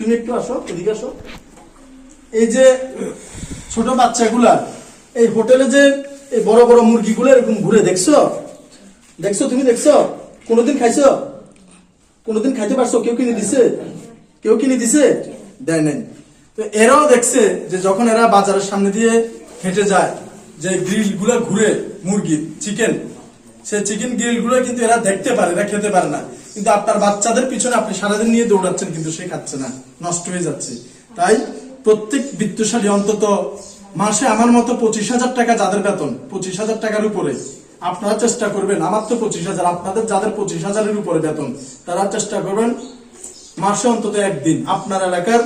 তুমি একটু আসো, এদিকে আসো। এই যে ছোট বাচ্চাগুলা, এই হোটেলে যে এই বড় বড় মুরগিগুলো এরকম ঘুরে দেখছ? দেখছ তুমি দেখছ? কোনোদিন খাইছো? কোনোদিন খাইতে পারছ? কেউ কিনে দিছে? কেউ কিনে দিছে? দেয় নাই। তো এরাও দেখছে যে যখন এরা বাজারের সামনে দিয়ে হেঁটে যায়, যে গ্রিলগুলা ঘুরে মুরগি, চিকেন, সে চিকেন গ্রিলগুলো কিন্তু এরা দেখতে পারে, এরা খেতে পারে না। কিন্তু আপনার বাচ্চাদের পিছনে আপনি সারাদিন নিয়ে দৌড়াচ্ছেন কিন্তু সে খাচ্ছে না, নষ্ট হয়ে যাচ্ছে। তাই প্রত্যেক বিত্তশালী অন্তত মাসে আমার মতো পঁচিশ হাজার টাকা যাদের বেতন, পঁচিশ হাজার টাকার উপরে, আপনারা চেষ্টা করবেন, আমার তো পঁচিশ হাজার, আপনাদের যাদের পঁচিশ হাজারের উপরে বেতন, তারা চেষ্টা করবেন মাসে অন্তত একদিন। আপনার এলাকার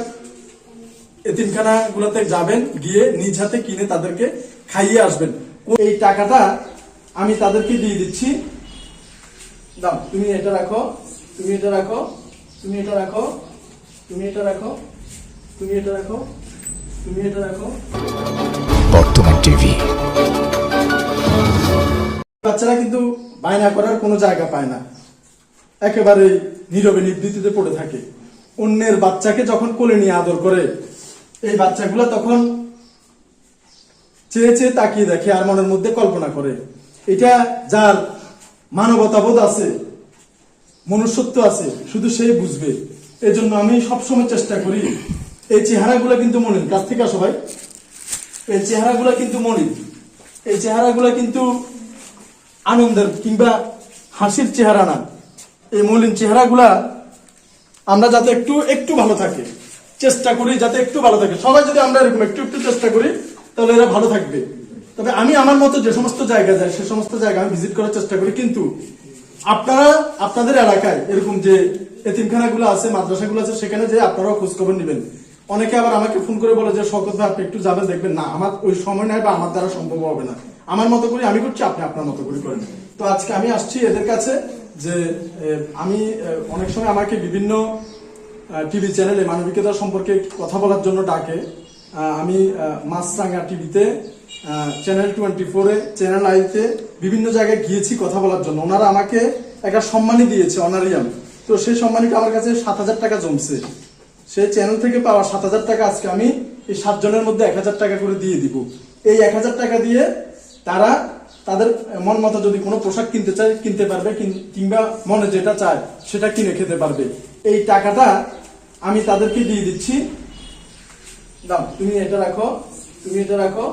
এতিমখানা গুলোতে যাবেন, গিয়ে নিজ হাতে কিনে তাদেরকে খাইয়ে আসবেন। এই টাকাটা আমি তাদেরকে দিয়ে দিচ্ছি। দাও তুমি এটা রাখো তুমি এটা রাখো তুমি এটা রাখো তুমি এটা রাখো তুমি এটা রাখো তুমি এটা রাখো। বর্তমান টিভি। বাচ্চারা কিন্তু বায়না করার কোনো জায়গা পায় না। একেবারে নীরবে নিবৃত্তিতে পড়ে থাকে। অন্যের বাচ্চাকে যখন কোলে নিয়ে আদর করে এই বাচ্চাগুলো তখন চেয়ে চেয়ে তাকিয়ে দেখে আর মনের মধ্যে কল্পনা করে। এটা যার মানবতাবোধ আছে, মনুষ্যত্ব আছে, শুধু সেই বুঝবে। এজন্য আমি সবসময় চেষ্টা করি, এই চেহারাগুলো কিন্তু মলিন। কাছ থেকে আসো ভাই। এই চেহারাগুলো কিন্তু মলিন। এই চেহারাগুলো কিন্তু আনন্দের কিংবা হাসির চেহারা না। এই মলিন চেহারাগুলা আমরা যাতে একটু একটু ভালো থাকে, চেষ্টা করি যাতে একটু ভালো থাকে। সবাই যদি আমরা এরকম একটু একটু চেষ্টা করি, তাহলে এরা ভালো থাকবে। তবে আমি আমার মতো যে সমস্ত জায়গা যাই সে সমস্ত জায়গা আমি ভিজিট করার চেষ্টা করি। কিন্তু আপনারা, আপনাদের এলাকায় এরকম যে এতিমখানাগুলো আছে, মাদ্রাসাগুলো আছে, সেখানে যে আপনারাও খোঁজ খবর নেবেন। অনেকে আবার আমাকে ফোন করে বলে যে শকত ভাই, আপনি একটু যাবেন, দেখবেন না, আমার ওই সময় নাই বা আমার দ্বারা সম্ভব হবে না। আমার মতো করে আমি করছি, আপনি আপনার মতো করে করেন। তো আজকে আমি আসছি এদের কাছে যে আমি অনেক সময় আমাকে বিভিন্ন টিভি চ্যানেলে মানবিকতা সম্পর্কে কথা বলার জন্য ডাকে। আমি মাছরাঙ্গা টিভিতে চ্যানেল টোয়েন্টি ফোরে চ্যানেল আইতে বিভিন্ন জায়গায় গিয়েছি কথা বলার জন্য। ওনারা আমাকে একটা সম্মানই দিয়েছে অনারিয়াম তো সেই সম্মানিটা আমার কাছে সাত হাজার টাকা জমছে। সেই চ্যানেল থেকে পাওয়া সাত হাজার টাকা আজকে আমি এই সাতজনের মধ্যে এক হাজার টাকা করে দিয়ে দিব। এই এক হাজার টাকা দিয়ে তারা তাদের মন মতো যদি কোনো পোশাক কিনতে চায়, কিনতে পারবে কিংবা মনে যেটা চায়, সেটা কিনে খেতে পারবে। এই টাকাটা আমি তাদেরকে দিয়ে দিচ্ছি। দাও তুমি এটা রাখো, তুমি এটা রাখো।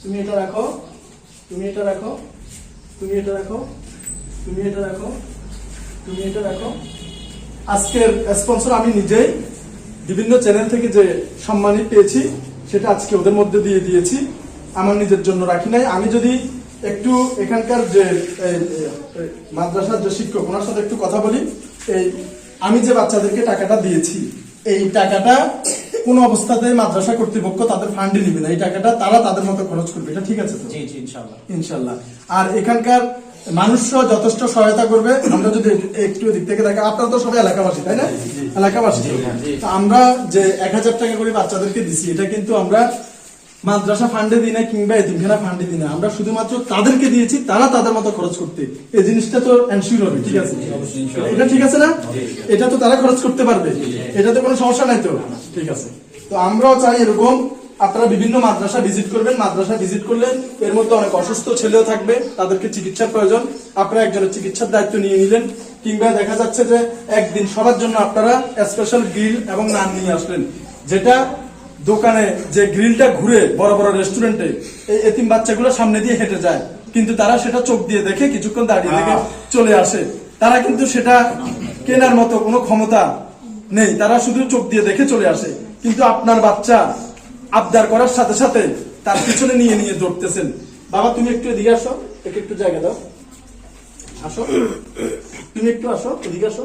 তুমি এটা রাখো, তুমি এটা রাখো, তুমি এটা রাখো, তুমি এটা রাখো, তুমি এটা রাখো। আজকের স্পন্সর আমি নিজেই বিভিন্ন চ্যানেল থেকে যে সম্মানিত পেয়েছি, সেটা আজকে ওদের মধ্যে দিয়ে দিয়েছি। আমার নিজের জন্য রাখি নাই। আমি যদি একটু এখানকার যে মাদ্রাসার যে শিক্ষক, ওনার সাথে একটু কথা বলি। এই, আমি যে বাচ্চাদেরকে টাকাটা দিয়েছি, এই টাকাটা কোন অবস্থাতে মাদ্রাসা কর্তৃপক্ষ তাদের ফান্ডে নিবে না। এই টাকাটা তারা তাদের মতো খরচ করবে। এটা ঠিক আছে তো? জি জি ইনশাল্লাহ ইনশাল্লাহ আর এখানকার মানুষরা যথেষ্ট সহায়তা করবে। আমরা যদি একটু দিক থেকে দেখি আপনারা তো সবাই এলাকাবাসী তাই না? এলাকাবাসী। তো আমরা যে এক হাজার টাকা করে বাচ্চাদেরকে দিছি এটা কিন্তু আমরা মাদ্রাসা ফান্ডে দিই না কিংবা এতিমখানা ফান্ডে দিই না আমরা শুধুমাত্র তাদেরকে দিয়েছি তারা তাদের মতো খরচ করতে। এই জিনিসটা তো এনশিওর হবে ঠিক আছে? এটা ঠিক আছে না? এটা তো তারা খরচ করতে পারবে। এটাতে কোনো সমস্যা নাই তো? ঠিক আছে। তো আমরাও চাই এরকম আপনারা বিভিন্ন মাদ্রাসা ভিজিট করবেন। মাদ্রাসা ভিজিট করলে এর মধ্যে অনেক অসুস্থ ছেলেও থাকবে তাদেরকে চিকিৎসার প্রয়োজন। আপনারা একজনের চিকিৎসার দায়িত্ব নিয়ে নিলেন কিংবা দেখা যাচ্ছে যে একদিন সবার জন্য আপনারা স্পেশাল গ্রিল এবং নান নিয়ে আসলেন যেটা দোকানে যে গ্রিলটা ঘুরে বড় বড় রেস্টুরেন্টে এই এতিম বাচ্চাগুলো সামনে দিয়ে হেঁটে যায়। কিন্তু তারা সেটা চোখ দিয়ে দেখে কিছুক্ষণ দাঁড়িয়ে দেখে চলে আসে। তারা কিন্তু সেটা কেনার মতো কোনো ক্ষমতা নেই। তারা শুধু চোখ দিয়ে দেখে চলে আসে। কিন্তু আপনার বাচ্চা আবদার করার সাথে সাথে তার পিছনে নিয়ে নিয়ে দৌড়তেছেন। বাবা তুমি একটু এদিকে আসো। একে একটু জায়গা দাও। আসো। তুমি একটু আসো এদিকে আসো।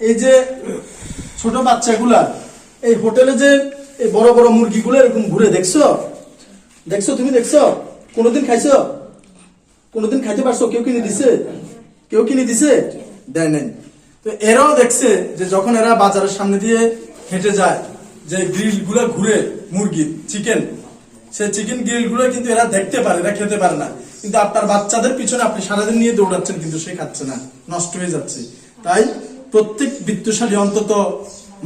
এই যে ছোট বাচ্চাগুলা এই হোটেলে যে এই বড় বড় মুরগিগুলো এরকম ঘুরে দেখছ? দেখছ তুমি দেখছ? কোনোদিন খাইছো? কোনোদিন খাইতে পারছ? কেউ কিনে দিছে? কেউ কিনে দিছে? দেয় নাই। তো এরাও দেখছে যে যখন এরা বাজারের সামনে দিয়ে হেঁটে যায়, যে গ্রিলগুলো ঘুরে মুরগি চিকেন, সে চিকেন গ্রিলগুলো কিন্তু এরা দেখতে পারে, এরা খেতে পারে না। কিন্তু আপনার বাচ্চাদের পিছনে আপনি সারাদিন নিয়ে দৌড়াচ্ছেন, কিন্তু সে খাচ্ছে না, নষ্ট হয়ে যাচ্ছে। তাই প্রত্যেক বিত্তশালী অন্তত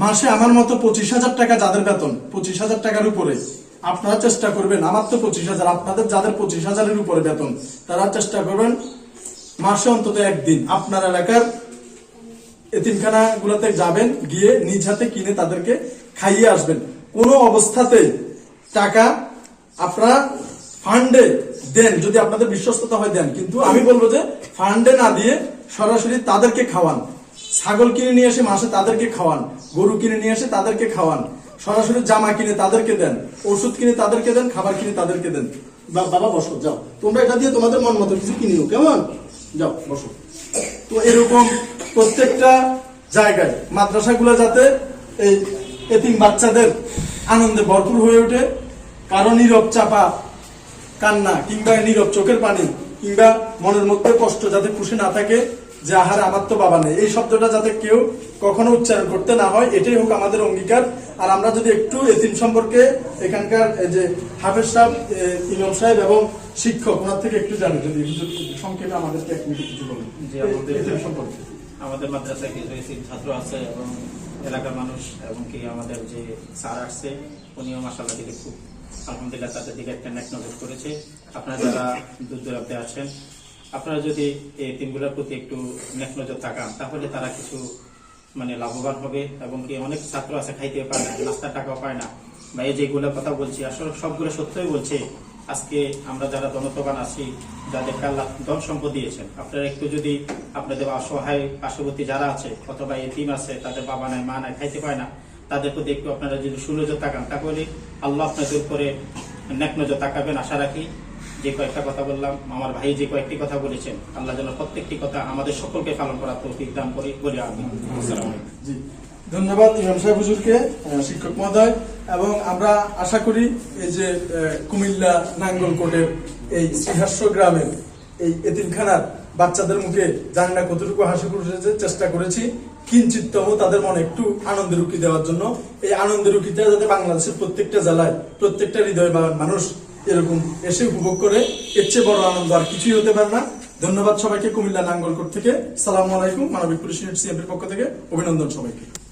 মাসে আমার মতো পঁচিশ হাজার টাকা যাদের বেতন, পঁচিশ হাজার টাকার উপরে। আপনারা চেষ্টা করবেন, আমার তো পঁচিশ হাজার, আপনাদের যাদের পঁচিশ হাজারের উপরে বেতন, তারা চেষ্টা করবেন মাসে অন্তত একদিন আপনার এলাকার এতিমখানা গুলোতে যাবেন, গিয়ে নিজ হাতে কিনে তাদেরকে খাইয়ে আসবেন। কোনো অবস্থাতে টাকা আপনারা ফান্ডে দেন, যদি আপনাদের বিশ্বস্ততা হয় দেন। কিন্তু আমি বলব যে, ফান্ডে না দিয়ে সরাসরি তাদেরকে খাওয়ান। ছাগল কিনে নিয়ে এসে মাসে তাদেরকে খাওয়ান, গরু কিনে নিয়ে এসে তাদেরকে খাওয়ান, সরাসরি জামা কিনে তাদেরকে দেন, ওষুধ কিনে তাদেরকে দেন, খাবার কিনে তাদেরকে দেন। বাবা, বসো, যাও। তোমরা এটা দিয়ে তোমাদের মন মতো কিছু কিনিও কেমন? যাও, বসো। তো এরকম প্রত্যেকটা জায়গায়, মাদ্রাসাগুলো যাতে এই এতিম বাচ্চাদের আনন্দে ভরপুর হয়ে ওঠে, কারও নীরব চাপা, কান্না কিংবা নীরব চোখের পানি কিংবা মনের মধ্যে কষ্ট যাতে খুশি না থাকে যে আহারে আমার তো বাবা নেই। এই শব্দটা যাতে কেউ কখনো উচ্চারণ করতে না হয় এটাই হোক আমাদের অঙ্গীকার। আর আমরা যদি একটু এতিম সম্পর্কে এখানকার যে হাফেজ সাহেব ইমাম সাহেব এবং শিক্ষক ওনার থেকে একটু জানি যদি সংক্ষেপে আমাদেরকে এক মিনিট কিছু বলুন। আমাদের- এতিম সম্পর্কে। আমাদের মাদ্রাসায় কিছু এসি ছাত্র আছে এবং এলাকার মানুষ এবং কি আমাদের যে স্যার আসছে উনিও মাসাল্লাহ দিকে খুব আলহামদুলিল্লাহ তাদের দিকে একটা নেক নজর করেছে। আপনারা যারা দূর দূরান্তে আছেন আপনারা যদি এই টিমগুলোর প্রতি একটু নেক নজর তাকান, তাহলে তারা কিছু মানে লাভবান হবে এবং কি অনেক ছাত্র আছে খাইতে পারে না, নাস্তার টাকাও পায় না। বা এই যেগুলো কথা বলছি, আসলে সবগুলো সত্যই বলছে, আজকে আমরা যারা দনতবান আছি, যাদেরকে আল্লাহ ধন সম্পদ দিয়েছেন, আপনারা একটু যদি আপনাদের অসহায় পার্শ্ববর্তী যারা আছে, অথবা এই এতিম আছে, তাদের বাবা নাই, মা নাই, খাইতে পায় না, তাদের প্রতি একটু আপনারা যদি সুনজর তাকান, তাহলে আল্লাহ আপনাদের উপরে নেক নজর তাকাবেন, আশা রাখি। যে কয়েকটা কথা বললাম, আমার ভাই যে কয়েকটি কথা বলেছেন, আল্লাহ যেন প্রত্যেকটি কথা আমাদের সকলকে পালন করার তৌফিক দান করি, বলে ধন্যবাদ ইমাম সাহেব হুজুরকে শিক্ষক মহোদয়, এবং আমরা আশা করি এই যে কুমিল্লা নাঙ্গলকোটের এই শ্রীহাস্য গ্রামের এই এতিমখানার বাচ্চাদের মুখে জানি না কতটুকু হাসি খুশিতে চেষ্টা করেছি। কিঞ্চিততম তাদের মনে একটু আনন্দের উকি দেওয়ার জন্য। এই আনন্দের উকিটা যাতে বাংলাদেশের প্রত্যেকটা জেলায়, প্রত্যেকটা হৃদয় মানুষ এরকম এসে উপভোগ করে, এর চেয়ে বড় আনন্দ আর কিছুই হতে পারে না। ধন্যবাদ সবাইকে কুমিল্লা নাঙ্গলকোট থেকে। সালাম আলাইকুম, মানবিক পুলিশ পক্ষ থেকে। অভিনন্দন সবাইকে।